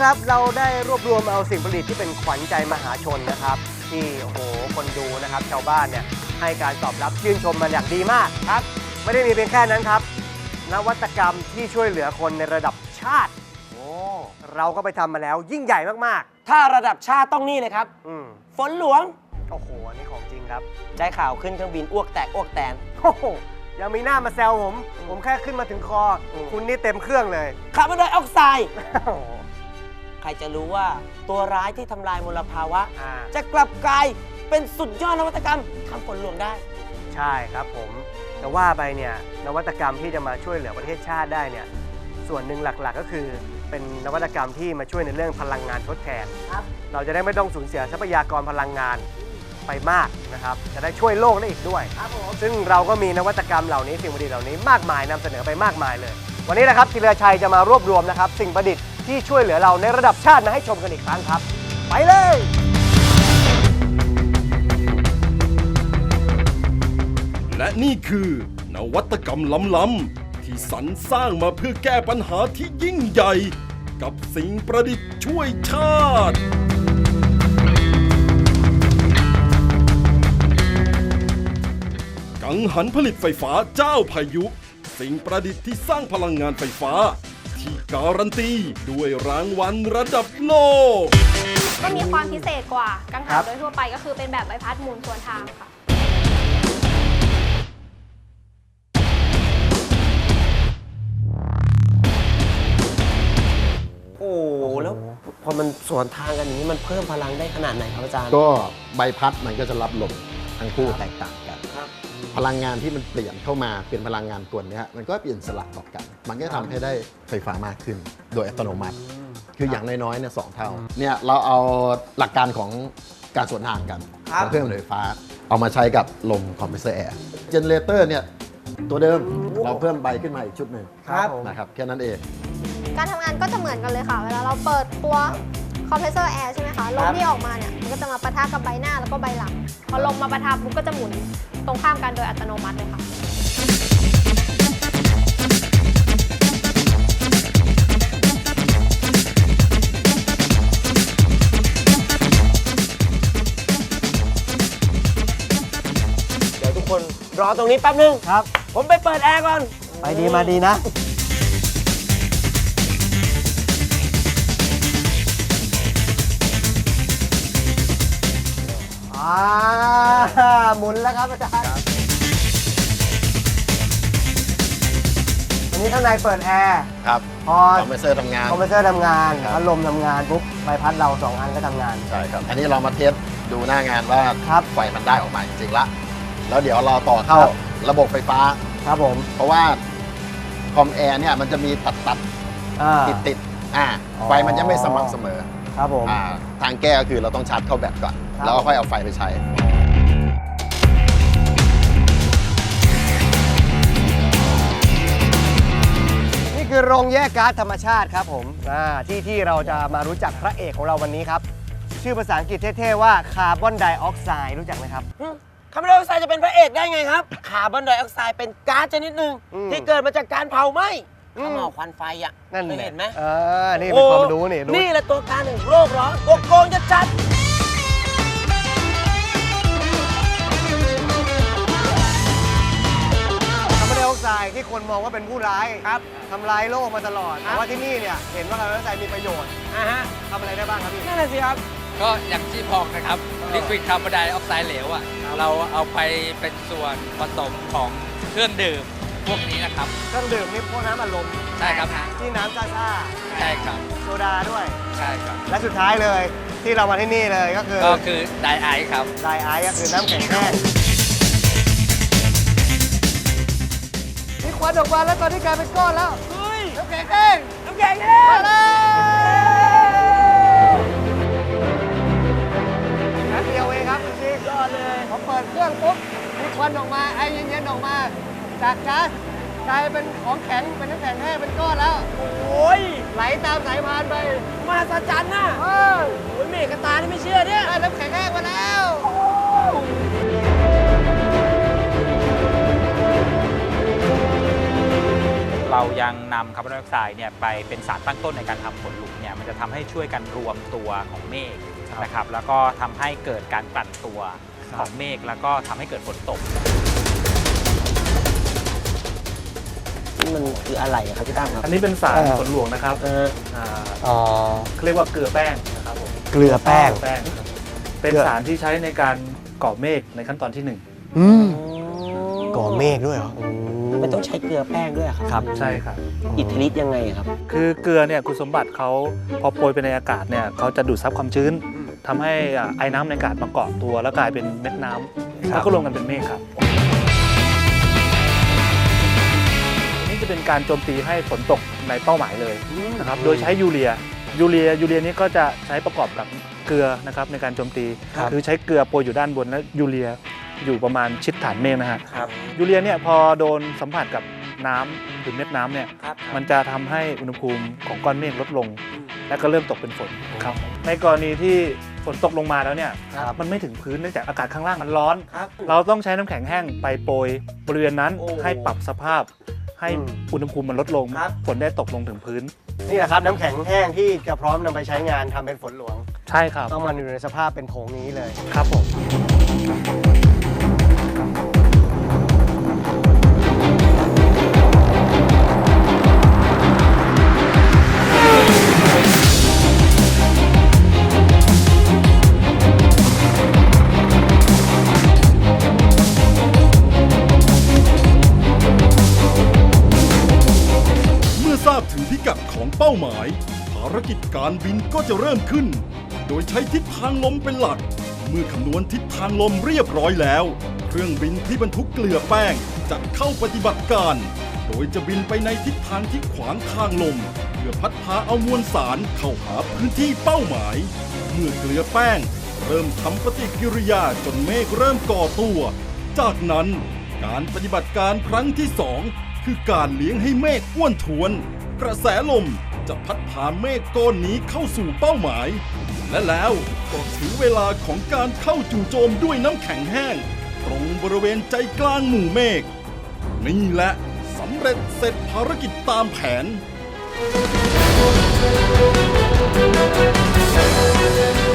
ครับ เราได้รวบรวมเอาสิ่งผลิตที่เป็นขวัญใจมหาชนนะครับ ที่โอ้โหคนดูนะครับ ชาวบ้านเนี่ยให้การตอบรับชื่นชมมันอย่างดีมากครับ ไม่ได้มีเพียงแค่นั้นครับ นวัตกรรมที่ช่วยเหลือคนในระดับชาติ โอ้เราก็ไปทำมาแล้วยิ่งใหญ่มากถ้าระดับชาติต้องนี่เลยครับ ๆ อืมฝนหลวง โอ้โหอันนี้ของจริงครับ ได้ข่าวขึ้นเครื่องบินอ้วกแตกอ้วกแตน โอ้โหยังมีหน้ามาแซวผม ผมแค่ขึ้นมาถึงคออมคุณนี่เต็มเครื่องเลย คาร์บอนไดออกไซด์ โอ้โห ใครจะรู้ว่าตัวร้ายที่ทำลายมลภาวะ อ่า จะกลับกลายเป็นสุดยอดนวัตกรรมทำฝนหลวงได้ ใช่ครับผมแต่ว่าไปเนี่ยนวัตกรรมที่จะมาช่วยเหลือประเทศชาติได้เนี่ยส่วนหนึ่งหลักๆก็คือ เป็นนวัตกรรมที่มาช่วยในเรื่องพลังงานทดแทน ครับ เราจะได้ไม่ต้องสูญเสียทรัพยากรพลังงานไปมากนะครับ จะได้ช่วยโลกได้อีกด้วย ครับผม ซึ่งเราก็มีนวัตกรรมเหล่านี้สิ่งประดิษฐ์เหล่านี้มากมายนำเสนอไปมากมายเลย วันนี้นะครับธีรชัยจะมารวบรวมนะครับ สิ่งประดิษฐ์ ที่ช่วยเหลือเราในระดับชาติมาให้ชมกันอีกครั้งครับ ไปเลย และนี่คือนวัตกรรมล้ำๆที่สรรสร้างมาเพื่อแก้ปัญหาที่ยิ่งใหญ่ กับสิ่งประดิษฐ์ช่วยชาติ กังหันผลิตไฟฟ้าเจ้าพายุ สิ่งประดิษฐ์ที่สร้างพลังงานไฟฟ้า ที่การันตี ด้วยรางวัลระดับโลก ก็มีความพิเศษกว่ากังครัหันบโดยทั่วไปก็คือเป็นแบบใบพัดหมุนสวนทางค่ะ โอ้โหแล้วพอมันสวนทางกันอย่างนี้มันเพิ่มพลังได้ขนาดไหนครับอาจารย์ ก็ใบพัดมันก็จะรับลม ทั้งคู่แตกต่างกันครับพลังงานที่มันเปลี่ยนเข้ามาเป็นพลังงานตัวเนี้ยมันก็เปลี่ยนสลับต่อกัน มันก็ทำให้ได้ไฟฟ้ามากขึ้น โดยอัตโนมัติ คืออย่างน้อยๆเนี่ยสองเท่าเนี่ยเราเอาหลักการของการสวนทางกันครับของเครื่องไฟฟ้า เอามาใช้กับลมคอมเพรสเซอร์แอร์เจเนเรเตอร์เนี่ยตัวเดิมเราเพิ่มใบขึ้นมาอีกชุดหนึ่งครับผมนะครับแค่นั้นเอง การทำงานก็จะเหมือนกันเลยค่ะ เวลาเราเปิดตัว คอมเพรสเซอร์แอร์ใช่ไหมคะลมที่ออกมาเนี่ยมันก็จะมาปะทะกับใบหน้าแล้วก็ใบหลัง พอลมมาปะทะปุ๊บก็จะหมุนตรงข้ามกันโดยอัตโนมัติเลยค่ะเดี๋ยวทุกคนรอตรงนี้แป๊บนึงครับ ผมไปเปิดแอร์ก่อน ไปดีมาดีนะ หมุนแล้วครับอาจารย์อันนี้ข้างในเปิดแอร์ ครับพอ คอมเพรสเซอร์ทำงาน คอมเพรสเซอร์ทำงานครับ พัดลมทำงานปุ๊บใบพัดเราสองอันก็ทำงาน ใช่ครับ อันนี้เรามาเทสดูหน้างานว่าครับไฟมันได้ออกมาจริงๆละ แล้วเดี๋ยวเราต่อเข้าครับ ระบบไฟฟ้า ครับผมเพราะว่าคอมแอร์เนี่ยมันจะมีตัดตัดอ่า ติดติดๆอ่าอ๋อ ไฟมันจะไม่สม่ำเสมอครับผม อ่าทางแก้ก็คือเราต้องชาร์จเข้าแบตก่อนครับแล้วก็ค่อยเอาไฟไปใช้ คือโรงแยกก๊าซธรรมชาติครับผมอ่าที่ที่เราจะมารู้จักพระเอกของเราวันนี้ครับ ชื่อภาษาอังกฤษเท่ๆว่าคาร์บอนไดออกไซด์รู้จักไหมครับ คาร์บอนไดออกไซด์จะเป็นพระเอกได้ไงครับ คาร์บอนไดออกไซด์เป็นก๊าซชนิดหนึ่งอืม ที่เกิดมาจากการเผาไหม้อืมขมเอาควันไฟอะนั่นเคยแหละเห็นไหมเออนี่เป็นความรู้นี่โอ้รู้ นี่แหละตัวการแห่งโลกร้อนโกโกงจะจัดค บอนไดออกไซด์ที่คนมองว่าเป็นผู้ร้ายครับทำลายโลกมาตลอดแต่ว่าที่นี่เนี่ยเห็นว่าคาร์บอนไดออกไซด์มีประโยชน์อะฮะทำอะไรได้บ้างครับพี่นั่นแหละสิครับ ก็อย่างที่บอกนะครับลิควิดคาร์บอนไดออกไซด์เหลวอะเราเอาไปเป็นส่วนผสมของเครื่องดื่มพวกนี้นะครับเครื่องดื่มนี่พวกน้ำอัดลมใช่ครับที่น้ำซ่าใช่ครับๆโซดาด้วยใช่ครับและสุดท้ายเลยที่เรามาที่นี่เลยก็คือก็คือไดไอซ์ครับไดไอซ์ก็คือน้ำแข็งแห้ง ควันออกมาแล้วตอนนี้กลายเป็นก้อนแล้วเฮ้ยน้ำแข็งแห้งน้ำแข็งแห้งมาแล้วแป๊บเดียวเองครับคุณซียอดเลยพอเปิดเครื่องปุ๊บมีควันออกมาไอเย็นๆออกมา จากก๊าซกลายเป็นของแข็งเป็นน้ำแข็งแห้งเป็นก้อนแล้ว โอ้ยไหลตามสายพานไปมหัศจรรย์น่ะเออโอ้ยเมฆกบตาที่ไม่เชื่อเนี่ยได้น้ำแข็งแห้งมาแล้ว เรายังการนำคาร์บอนไดออกไซด์เนี่ยไปเป็นสารตั้งต้นในการทำฝนหลุมเนี่ยมันจะทำให้ช่วยกันรวมตัวของเมฆนะครับแล้วก็ทำให้เกิดการกลั่นตัวของเมฆแล้วก็ทำให้เกิดฝนตก นี่มันคืออะไรอะครับพี่ตั้มครับ อันนี้เป็นสารเออฝนหลวงนะครับเอออ่าอ๋อ เขาเรียกว่าเกลือแป้งนะครับผมเกลือแป้ง เกลือแป้งครับเป็นเกลือสารที่ใช้ในการก่อเมฆในขั้นตอนที่หนึ่ง อืม ก่อเมฆด้วยเหรอ มันต้องใช้เกลือแป้งด้วยอะครับครับ ใช่ครับ อิทธิฤทธิ์ยังไงอะครับ คือเกลือเนี่ยคุณสมบัติเขาพอโปรยไปในอากาศเนี่ยเขาจะดูดซับความชื้นทำให้อ่าไอ้น้ำในอากาศมาเกาะตัว แล้วกลายเป็นเม็ดน้ำแล้วก็รวมกันเป็นเมฆครับนี่จะเป็นการโจมตีให้ฝนตกในเป้าหมายเลยนะครับโดยใช้ยูเรียยูเรียยูเรียนี้ก็จะใช้ประกอบกับเกลือนะครับในการโจมตีครับคือใช้เกลือโปรยอยู่ด้านบนแล้วยูเรีย อยู่ประมาณชิดฐานเมฆนะฮะครับ ยูเรียเนี่ยพอโดนสัมผัสกับน้ำหรือเม็ดน้ำเนี่ยครับ มันจะทำให้อุณหภูมิของก้อนเมฆลดลง และก็เริ่มตกเป็นฝนครับในกรณีที่ฝนตกลงมาแล้วเนี่ยครับ มันไม่ถึงพื้นเนื่องจากอากาศข้างล่างมันร้อน ครับ เราต้องใช้น้ำแข็งแห้งไปโปรยบริเวณนั้นโอ้ให้ปรับสภาพ ให้อืมอุณหภูมิมันลดลงครับ ฝนได้ตกลงถึงพื้น นี่แหละครับน้ำแข็งแห้งที่จะพร้อมนำไปใช้งานทำเป็นฝนหลวง ใช่ครับต้องมาอยู่ในสภาพเป็นผงนี้เลย ครับผมเารกิจการบินก็จะเริ่มขึ้น โดยใช้ทิศทางลมเป็นหลัก เมื่อคำนวณทิศทางลมเรียบร้อยแล้ว เครื่องบินที่บรรทุกเกลือแป้งจะเข้าปฏิบัติการ โดยจะบินไปในทิศทางที่ขวางทางลม เพื่อพัดพาเอามวลสารเข้าหาพื้นที่เป้าหมาย เมื่อเกลือแป้ง เริ่มทำปฏิกิริยาจนเมฆเริ่มก่อตัว จากนั้นการปฏิบัติการครั้งที่สองคือการเลี้ยงให้เมฆอ้วนทวน กระแสลม จะพัดพาเมฆก้อนนี้เข้าสู่เป้าหมาย และแล้วก็ถึงเวลาของการเข้าจู่โจมด้วยน้ำแข็งแห้ง ตรงบริเวณใจกลางหมู่เมฆนี่แหละสำเร็จเสร็จภารกิจตามแผนโ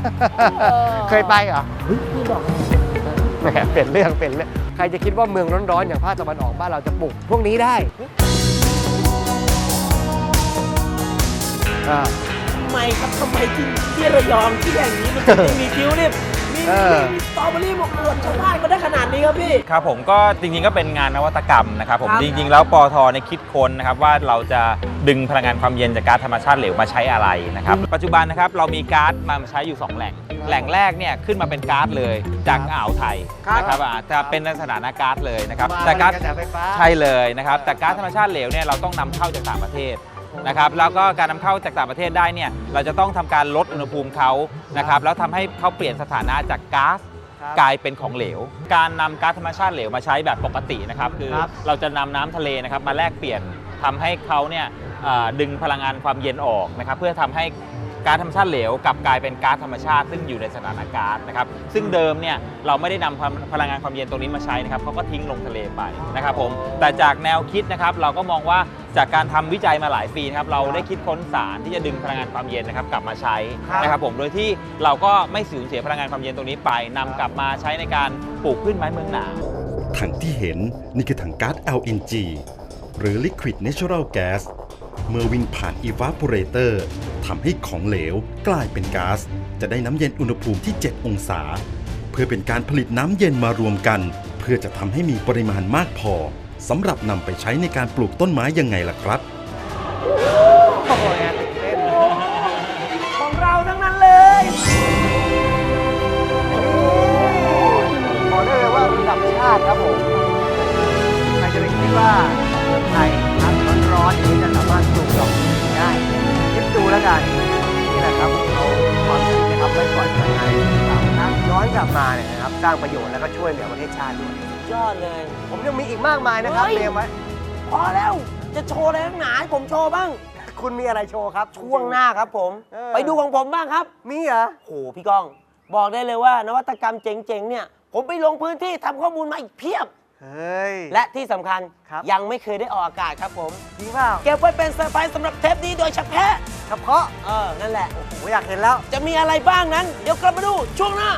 เลยเคยไปเหรอแหมเปลี่ยนเรื่องเปลี่ยนเรื่องใครจะคิดว่าเมืองร้อนๆ อย่างภาคตะวันออกบ้านเราจะปลูกพวกนี้ได้อ่า ทำไมครับทำไมที่ที่ระยองที่อย่างนี้มันถึงได้มีทิวลิปมี เออ มีสตรอเบอรี่หมกอวดชาวบ้านมาได้ขนาดนี้ครับพี่ ครับผมก็จริงๆก็เป็นงานนวัตกรรมนะครับผมครับ จริงๆ แล้วปอทในยคิดค้นนะครับว่าเราจะดึงพลังงานความเย็นจากก๊าซธรรมชาติเหลวมาใช้อะไรนะครับปัจจุบันนะครับเรามีก๊าซมาใช้อยู่2แหล่ง แหล่งแรกเนี่ยขึ้นมาเป็นก๊าซเลยจากอ่าวไทยครับนะครับอาจจะเป็นในสถานะก๊าซเลยนะครับมาแต่ก๊าซเป็นกระแสไฟฟ้าใช่เลยนะครับ แต่ก๊าซธรรมชาติเหลวเนี่ยเราต้องนำเข้าจากต่างประเทศ นะครับแล้วก็การนำเข้าจากต่างประเทศได้เนี่ยเราจะต้องทำการลดอุณหภูมิเขานะครับแล้วทำให้เขาเปลี่ยนสถานะจากก๊าซครับกลายเป็นของเหลว การนำก๊าซธรรมชาติเหลวมาใช้แบบปกตินะครับคือครับเราจะนำน้ำทะเลนะครับมาแลกเปลี่ยนทำให้เขาเนี่ยเอ่อดึงพลังงานความเย็นออกนะครับเพื่อทำให้ก๊าซธรรมชาติเหลวกลับกลายเป็นก๊าซธรรมชาติซึ่งอยู่ในสถานะก๊าซนะครับซึ่งเดิมเนี่ยเราไม่ได้นำพลพลังงานความเย็นตรงนี้มาใช้นะครับเขาก็ทิ้งลงทะเลไปนะครับผมแต่จากแนวคิดนะครับเราก็มองว่า จากการทำวิจัยมาหลายปีนะครับเราได้คิดค้นสารที่จะดึงพลังงานความเย็นนะครับกลับมาใช้นะครับผมโดยที่เราก็ไม่สูญเสียพลังงานความเย็นตรงนี้ไปนำกลับมาใช้ในการปลูกพืชไม้เมืองหนาวถังที่เห็นนี่คือถังก๊าซ LNG หรือ Liquid Natural Gas เมื่อวิ่งผ่าน Evaporator ทำให้ของเหลวกลายเป็นก๊าซจะได้น้ำเย็นอุณหภูมิที่ 7 องศา เพื่อเป็นการผลิตน้ำเย็นมารวมกัน เพื่อจะทำให้มีปริมาณมากพอ สำหรับนำไปใช้ในการปลูกต้นไม้ยังไงล่ะครับ โอ้ยตื่นเต้นของเราทั้งนั้นเลยบอกได้เลยว่าระดับชาติครับผมใครจะไปคิดว่าเมืองไทยครับร้อนๆนี้จะสามารถปลูกดอกไม้ได้คิดดูแล้วกันนี่แหละครับเราความคิดนะครับไว้ก่อนภายในสามครับกลับมาเนี่ยนะครับสร้างประโยชน์แล้วก็ช่วยเหลือประเทศชาติด้วย ยอดเลย ผมยังมีอีกมากมายนะครับเฮ้ย เตรียมไว้พอแล้ว จะโชว์อะไรนักหนาให้ผมโชว์บ้าง คุณมีอะไรโชว์ครับ ช่วงหน้าครับผม เออ ไปดูของผมบ้างครับ มีเหรอ โห พี่ก้อง บอกได้เลยว่านวัตกรรมเจ๋งๆ เนี่ย ผมไปลงพื้นที่ทำข้อมูลมาอีกเพียบ เฮ้ย และที่สำคัญครับ ยังไม่เคยได้ออกอากาศครับผม จริงเปล่าเก็บไว้เป็นเซอร์ไพรส์สำหรับเทปนี้โดยเฉพาะเฉพาะเออ นั่นแหละ โอ้โหอยากเห็นแล้ว จะมีอะไรบ้างนั้น เดี๋ยวกลับมาดูช่วงหน้า